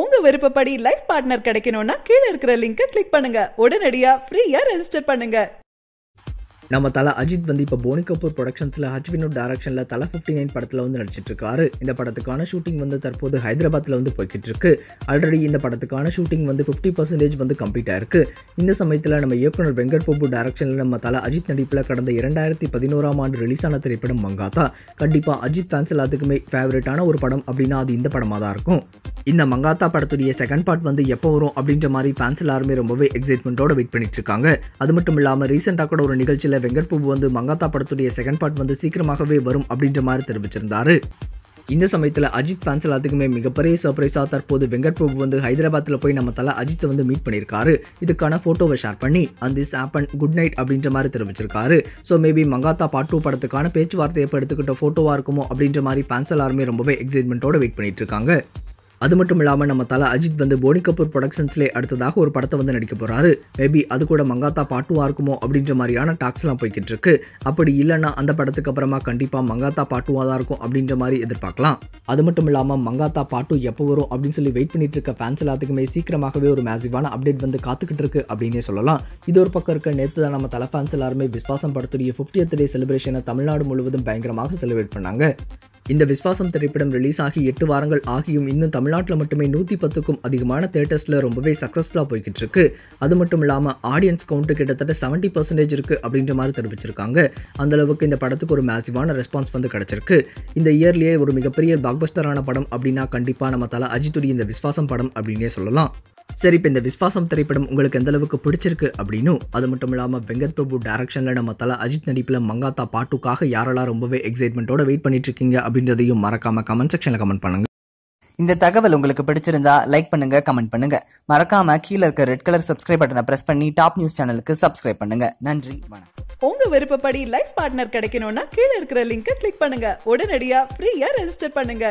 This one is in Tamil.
உங்க விருப்பப்படி லைஃப் பார்ட்னர் கிடைக்கணும்னா கீழே இருக்கிற லிங்கை கிளிக் பண்ணுங்க. உடனடியா ஃப்ரீயா ரெஜிஸ்டர் பண்ணுங்க. நம்ம தலை அஜித் வந்து இப்போ போனி கபூர் ப்ரொடக்ஷன்ஸில் ஹச் டேரக்ஷனில் தலை ஃபிஃப்டி நைன் படத்தில் வந்து நடிச்சிட்டு இருக்காரு. இந்த படத்துக்கான ஷூட்டிங் வந்து தற்போது ஹைதராபாத்தில் வந்து போய்கிட்டு இருக்கு. ஆல்ரெடி இந்த படத்துக்கான ஷூட்டிங் வந்து ஃபிஃப்டி பர்சன்டேஜ் வந்து கம்ப்ளீட் ஆயிருக்கு. இந்த சமயத்தில் நம்ம இயக்குனர் வெங்கட் பிரபு டேரக்ஷனில் நம்ம தலை அஜித் நடிப்பில் கடந்த இரண்டாயிரத்தி பதினோராம் ஆண்டு ரிலீஸ் ஆன திரைப்படம் மங்காத்தா. கண்டிப்பாக அஜித் ஃபேன்ஸ் எல்லாத்துக்குமே ஃபேவரட்டான ஒரு படம் அப்படின்னா அது இந்த படமாக தான் இருக்கும். இந்த மங்காத்தா படத்துடைய செகண்ட் பார்ட் வந்து எப்போ வரும் அப்படின்ற மாதிரி ஃபேன்ஸ் எல்லாருமே ரொம்பவே எக்ஸைட்மெண்ட்டோட வெயிட் பண்ணிட்டு இருக்காங்க அது மட்டும் இல்லாமல் ரீசெண்டாக கூட ஒரு நிகழ்ச்சியில் வெங்கட் பிரபு வந்து மங்காத்தா படத்துடைய செகண்ட் பார்ட் வந்து சீக்கிரமாகவே வரும் அப்படின்ற மாதிரி தெரிவிச்சிருந்தாரு. இந்த சமயத்தில் அஜித் ஃபேன்ஸ் எல்லாத்துக்குமே மிகப்பெரிய சர்ப்ரைஸாக தற்போது வெங்கட் பிரபு வந்து ஹைதராபாத்தில் போய் நம்ம தலை அஜித்தை வந்து மீட் பண்ணியிருக்காரு. இதுக்கான ஃபோட்டோவை ஷேர் பண்ணி அந்த திஸ் ஆப்பன் குட் நைட் அப்படின்ற மாதிரி தெரிவிச்சிருக்காரு. So maybe Mankatha part two படத்துக்கான பேச்சுவார்த்தையை எப்போ எடுத்துக்கிட்ட ஃபோட்டோவாக இருக்குமோ அப்படின்ற மாதிரி ஃபேன்ஸ் எல்லாருமே ரொம்பவே எக்ஸைட்மெண்ட்டோட வெயிட் பண்ணிட்டு இருக்காங்க அது மட்டும் இல்லாமல் நம்ம தலை அஜித் வந்து போனி கபூர் ப்ரொடக்ஷன்ஸ்லேயே அடுத்ததாக ஒரு படத்தை வந்து நடிக்க போகிறாரு மேபி அது கூட மங்காத்தா பாட்டுவாக இருக்குமோ அப்படின்ற மாதிரியான டாக்ஸ்லாம் போய்கிட்டு இருக்கு. அப்படி இல்லைன்னா அந்த படத்துக்கு அப்புறமா கண்டிப்பாக மங்காத்தா பாட்டுவாக தான் இருக்கும் அப்படின்ற மாதிரி எதிர்பார்க்கலாம். அது மட்டும் இல்லாமல் மங்காத்தா பாட்டு எப்போ வரும் அப்படின்னு சொல்லி வெயிட் பண்ணிட்டு இருக்க ஃபேன்ஸ் எல்லாத்துக்குமே சீக்கிரமாகவே ஒரு மேசிவான அப்டேட் வந்து காத்துக்கிட்டு இருக்கு அப்படின்னே சொல்லலாம். இது ஒரு பக்கம் இருக்க நேற்று தான் நம்ம தலை ஃபேன்ஸ் எல்லாருமே விஸ்வாசம் படத்துடைய ஃபிஃப்டியத் டே செலிப்ரேஷனை தமிழ்நாடு முழுவதும் பயங்கரமாக செலிப்ரேட் பண்ணாங்க. இந்த விஸ்வாசம் திரைப்படம் ரிலீஸ் ஆகி எட்டு வாரங்கள் ஆகியும் இன்னும் தமிழ்நாட்டில் மட்டுமே நூற்றி பத்துக்கும் அதிகமான தேட்டர்ஸில் ரொம்பவே சக்ஸஸ்ஃபுல்லாக போய்கிட்டு இருக்கு அது மட்டும் இல்லாமல் ஆடியன்ஸ் கவுண்ட்டு கிட்டத்தட்ட செவன்ட்டி பர்சன்டேஜ் இருக்குது அப்படின்ற மாதிரி தெரிவிச்சிருக்காங்க. அந்த அளவுக்கு இந்த படத்துக்கு ஒரு மேசிவான ரெஸ்பான்ஸ் வந்து கிடச்சிருக்கு. இந்த இயர்லேயே ஒரு மிகப்பெரிய பாக்பஸ்டரான படம் அப்படின்னா கண்டிப்பாக நம்ம தலை அஜித்துடைய இந்த விஸ்வாசம் படம் அப்படின்னே சொல்லலாம். சரி இப்போ இந்த விஸ்வாசம் திரைப்படம் உங்களுக்கு எந்த அளவுக்கு பிடிச்சிருக்கு அப்படின்னும் அது மட்டும் இல்லாமல் வெங்கட் பிரபு டேரக்ஷனில் நம்ம தலை அஜித் நடிப்பில் மங்காத்தா பாட்டுக்காக யாரெல்லாம் ரொம்பவே எக்ஸைட்மெண்ட்டோட வெயிட் பண்ணிட்டு இருக்கீங்க அப்படின்றதையும் மறக்காம கமெண்ட் செக்ஷனில் கமெண்ட் பண்ணுங்க. இந்த தகவல் உங்களுக்கு பிடிச்சிருந்தா லைக் பண்ணுங்க கமெண்ட் பண்ணுங்க. மறக்காம கீழே இருக்க ரெட் கலர் சப்ஸ்கிரைப் பட்டனை பிரஸ் பண்ணி டாப் நியூஸ் சேனலுக்கு சப்ஸ்கிரைப் பண்ணுங்க. நன்றி வணக்கம். உங்க விருப்பப்படி லைஃப் பார்ட்னர் கிடைக்கணும்னா கீழ இருக்கிற லிங்கை கிளிக் பண்ணுங்க. உடனடியா ஃப்ரீயா ரெஜிஸ்டர் பண்ணுங்க.